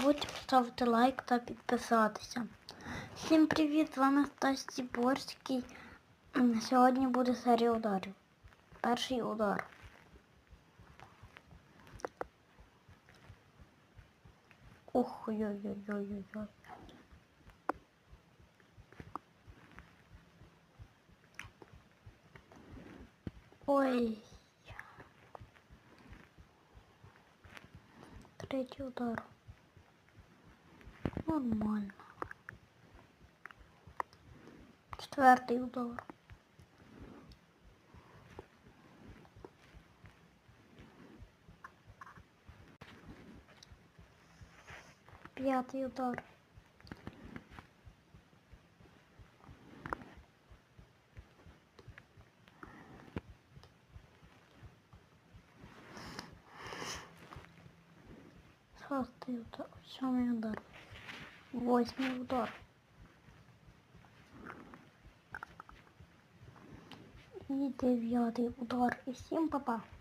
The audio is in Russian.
забудьте поставити лайк та підписатися. Всім привіт, з вами Стас Ціборський. М, Сьогодні буде серія ударів. Перший удар. Ух, ой-ой-ой-ой-ой. Ой. Третій удар. Нормально. Четвертий удар. П'ятий удар. Шостий удар. Сьомий удар Восьмий удар. І дев'ятий удар. І всім папа.